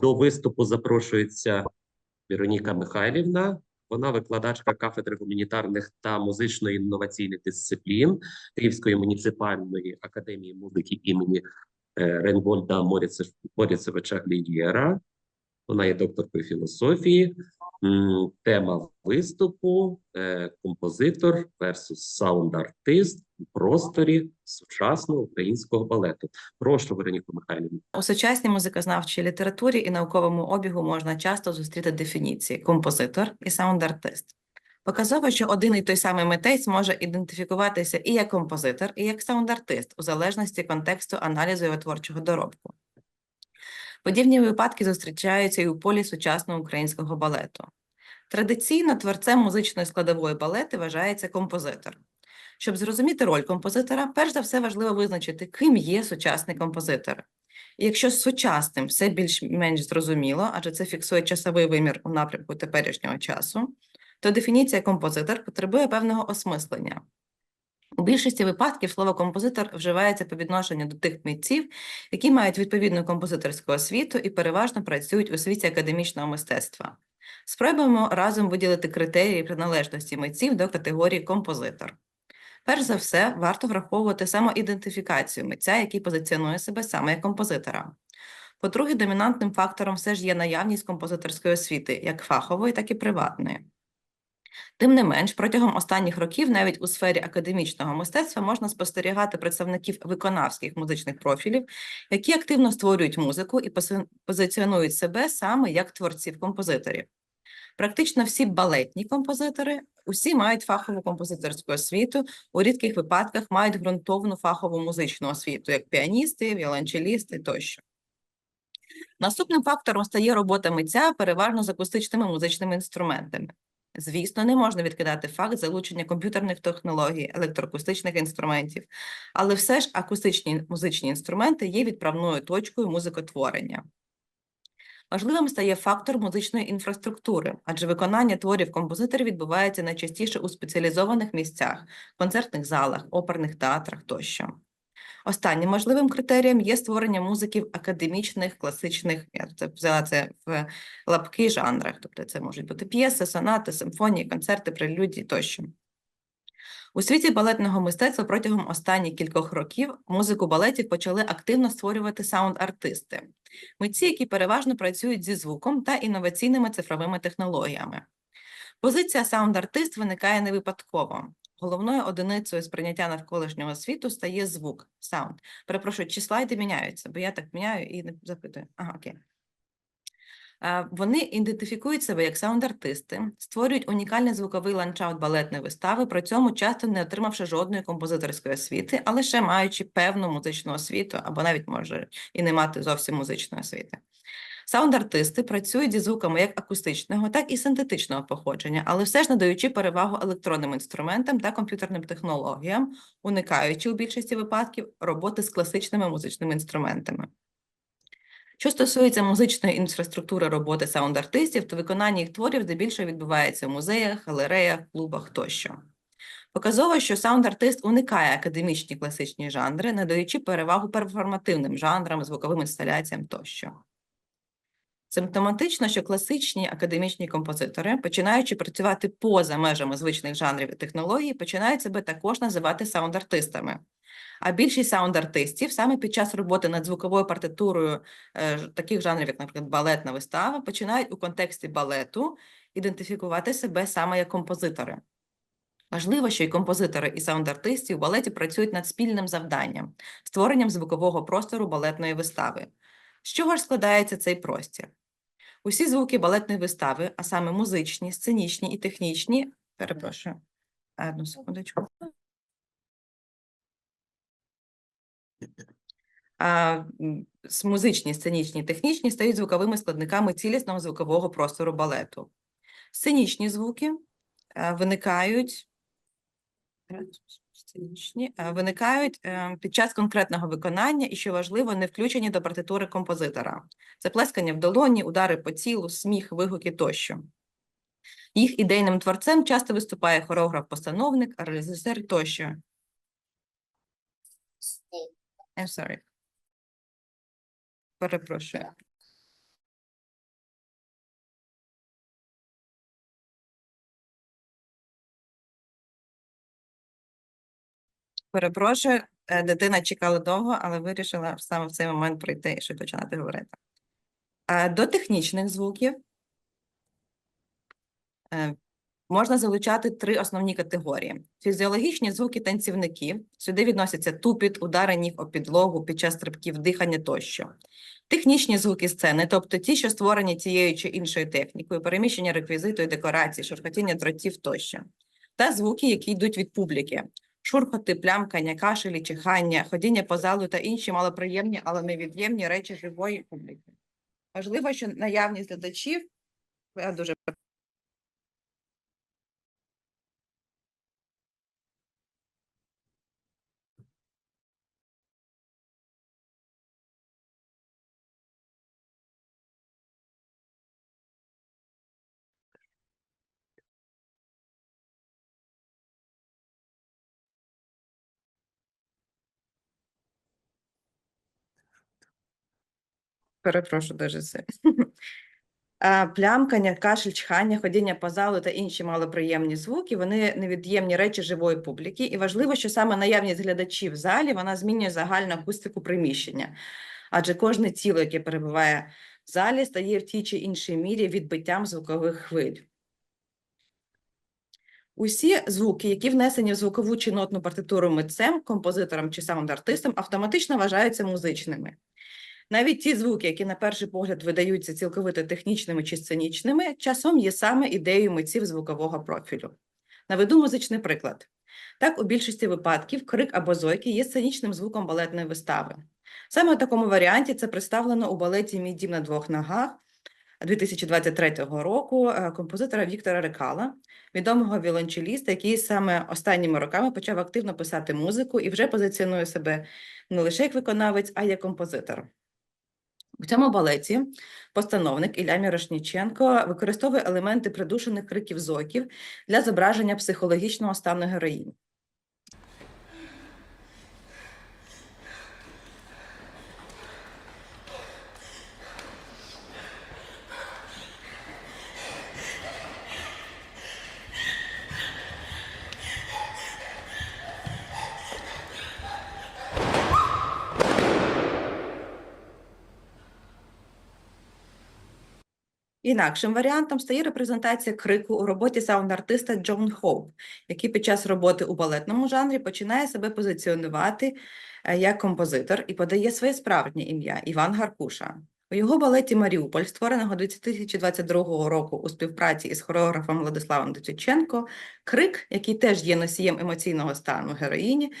До виступу запрошується Вероніка Михайлівна. Вона викладачка кафедри гуманітарних та музично-інноваційних дисциплін Київської муніципальної академії музики імені Ренгольда Рейнгольда Моріцевича Глієра. Вона є докторкою філософії. Тема виступу е, композитор versus саунд-артист у просторі сучасного українського балету. Прошу, Вероніку Михайлівну. У сучасній музикознавчій літературі і науковому обігу можна часто зустріти дефініції композитор і саунд-артист. Показово, що один і той самий митець може ідентифікуватися і як композитор, і як саунд-артист у залежності контексту аналізу його творчого доробку. Подібні випадки зустрічаються і у полі сучасного українського балету. Традиційно творцем музичної складової балети вважається композитор. Щоб зрозуміти роль композитора, перш за все важливо визначити, ким є сучасний композитор. І якщо з сучасним все більш-менш зрозуміло, адже це фіксує часовий вимір у напрямку теперішнього часу, то дефініція композитор потребує певного осмислення. У більшості випадків слово композитор вживається по відношенню до тих митців, які мають відповідну композиторську освіту і переважно працюють у світі академічного мистецтва. Спробуємо разом виділити критерії приналежності митців до категорії композитор. Перш за все, варто враховувати самоідентифікацію митця, який позиціонує себе саме як композитора. По-друге, домінантним фактором все ж є наявність композиторської освіти, як фахової, так і приватної. Тим не менш, протягом останніх років навіть у сфері академічного мистецтва можна спостерігати представників виконавських музичних профілів, які активно створюють музику і позиціонують себе саме як творців-композиторів. Практично всі балетні композитори, усі мають фахову композиторську освіту, у рідких випадках мають ґрунтовну фахову музичну освіту, як піаністи, віолончелісти тощо. Наступним фактором стає робота митця переважно з акустичними музичними інструментами. Звісно, не можна відкидати факт залучення комп'ютерних технологій, електроакустичних інструментів, але все ж акустичні музичні інструменти є відправною точкою музикотворення. Важливим стає фактор музичної інфраструктури, адже виконання творів композиторів відбувається найчастіше у спеціалізованих місцях, концертних залах, оперних театрах тощо. Останнім можливим критерієм є створення музики в академічних, класичних, я це взяла це в лапки жанрах, тобто це можуть бути п'єси, сонати, симфонії, концерти, прелюдії тощо. У світі балетного мистецтва протягом останніх кількох років музику балетів почали активно створювати саунд-артисти, митці, які переважно працюють зі звуком та інноваційними цифровими технологіями. Позиція саунд-артист виникає не випадково. Головною одиницею сприйняття навколишнього світу стає звук, саунд. Перепрошую, чи слайди міняються, бо я так міняю і не запитую. Ага, окей. Е, Вони ідентифікують себе як саунд-артисти, створюють унікальний звуковий ландшафт балетної вистави, при цьому часто не отримавши жодної композиторської освіти, а лише маючи певну музичну освіту, або навіть може і не мати зовсім музичної освіти. Саунд-артисти працюють зі звуками як акустичного, так і синтетичного походження, але все ж надаючи перевагу електронним інструментам та комп'ютерним технологіям, уникаючи у більшості випадків роботи з класичними музичними інструментами. Що стосується музичної інфраструктури роботи саунд-артистів, то виконання їх творів здебільшого відбувається в музеях, галереях, клубах тощо. Показово, що саунд-артист уникає академічні класичні жанри, надаючи перевагу перформативним жанрам, звуковим інсталяціям тощо. Симптоматично, що класичні академічні композитори, починаючи працювати поза межами звичних жанрів і технологій, починають себе також називати саунд-артистами. А більшість саунд-артистів саме під час роботи над звуковою партитурою е, таких жанрів, як, наприклад, балетна вистава, починають у контексті балету ідентифікувати себе саме як композитори. Важливо, що і композитори, і саунд-артисти у балеті працюють над спільним завданням створенням звукового простору балетної вистави. З чого ж складається цей простір? Усі звуки балетної вистави, а саме музичні, сценічні і технічні, перепрошую, одну секундочку. Музичні, сценічні технічні стають звуковими складниками цілісного звукового простору балету. Сценічні звуки е, виникають сценічні, е, виникають е, під час конкретного виконання і, що важливо, не включені до партитури композитора. Це плескання в долоні, удари по тілу, сміх, вигуки тощо. Їх ідейним творцем часто виступає хореограф-постановник, режисер тощо. I'm sorry. Перепрошую. Перепрошую, е, дитина чекала довго, але вирішила саме в цей момент прийти щось починати говорити. Е, До технічних звуків е, можна залучати три основні категорії: фізіологічні звуки танцівників. Сюди відносяться тупіт, удари ніг о підлогу під час стрибків, дихання тощо. Технічні звуки сцени, тобто ті, що створені тією чи іншою технікою, переміщення реквізиту і декорацій, шурхотіння дротів тощо. Та звуки, які йдуть від публіки. Шурхоти, плямкання, кашелі, чихання, ходіння по залу та інші малоприємні, але невід'ємні речі живої публіки. Важливо, що наявність глядачів я дуже Перепрошую дуже сильно. Плямкання, кашель, чхання, ходіння по залу та інші малоприємні звуки вони невід'ємні речі живої публіки. І важливо, що саме наявність глядачів в залі вона змінює загальну акустику приміщення. Адже кожне тіло, яке перебуває в залі, стає в тій чи іншій мірі відбиттям звукових хвиль. Усі звуки, які внесені в звукову чи нотну партитуру митцем, композитором чи саунд-артистом, автоматично вважаються музичними. Навіть ті звуки, які на перший погляд видаються цілковито технічними чи сценічними, часом є саме ідеєю митців звукового профілю. Наведу музичний приклад. Так, у більшості випадків крик або зойки є сценічним звуком балетної вистави. Саме у такому варіанті це представлено у балеті «Мій дім на двох ногах» 2023 року е, композитора Віктора Рекала, відомого віолончеліста, який саме останніми роками почав активно писати музику і вже позиціонує себе не лише як виконавець, а й як композитор. У цьому балеті постановник Ілля Мірошніченко використовує елементи придушених криків зоків для зображення психологічного стану героїні. Інакшим варіантом стає репрезентація крику у роботі саунд-артиста Джон Хоуп, який під час роботи у балетному жанрі починає себе позиціонувати е, як композитор і подає своє справжнє ім'я Іван Гаркуша. У його балеті Маріуполь, створеного 2022 року у співпраці із хореографом Владиславом Доцюченко, крик, який теж є носієм емоційного стану героїні,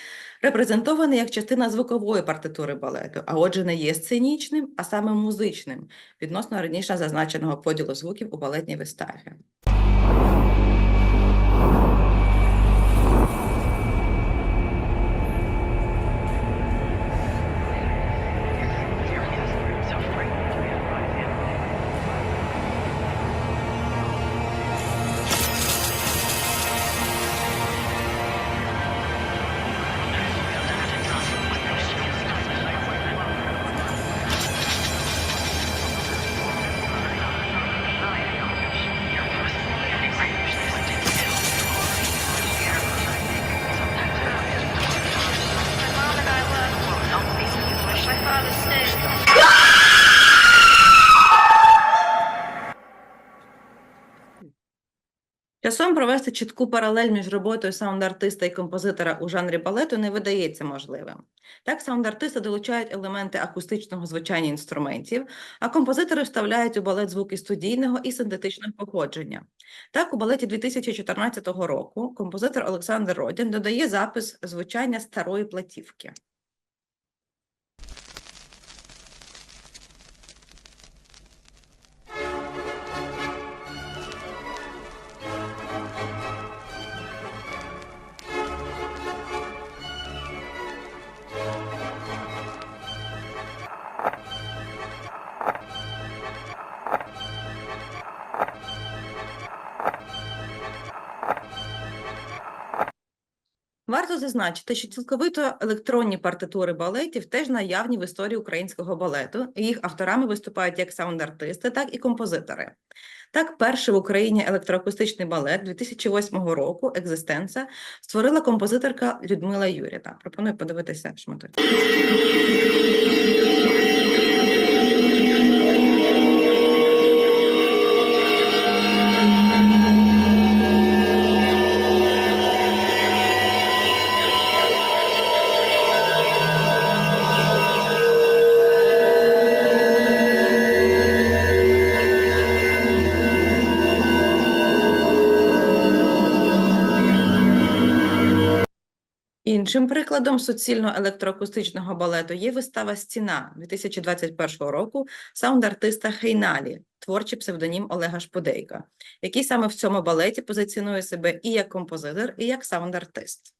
репрезентований як частина звукової партитури балету, а отже, не є сценічним, а саме музичним, відносно раніше зазначеного поділу звуків у балетній виставі. Часом провести чітку паралель між роботою саунд-артиста і композитора у жанрі балету не видається можливим. Так, саунд-артисти долучають елементи акустичного звучання інструментів, а композитори вставляють у балет звуки студійного і синтетичного походження. Так, у балеті 2014 року композитор Олександр Родін додає запис звучання старої платівки. Зазначити, що цілковито електронні партитури балетів теж наявні в історії українського балету, і їх авторами виступають як саунд-артисти, так і композитори. Так, перший в Україні електроакустичний балет 2008 року «Екзистенца» створила композиторка Людмила Юріна. Пропоную подивитися шматок. Іншим прикладом суцільно електроакустичного балету є вистава Стіна 2021 року саунд-артиста Хейналі, творчий псевдонім Олега Шпудейка, який саме в цьому балеті позиціонує себе і як композитор, і як саунд-артист.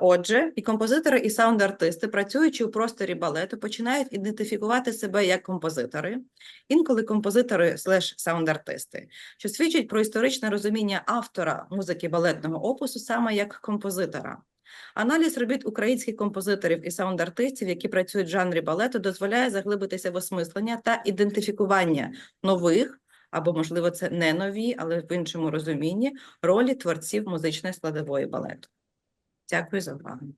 Отже, і композитори, і саунд-артисти, працюючи у просторі балету, починають ідентифікувати себе як композитори, інколи композитори слеш саунд-артисти, що свідчить про історичне розуміння автора музики балетного опусу саме як композитора. Аналіз робіт українських композиторів і саунд-артистів, які працюють в жанрі балету, дозволяє заглибитися в осмислення та ідентифікування нових, або, можливо, це не нові, але в іншому розумінні, ролі творців музичної складової балету. Doug Quizzlebaum.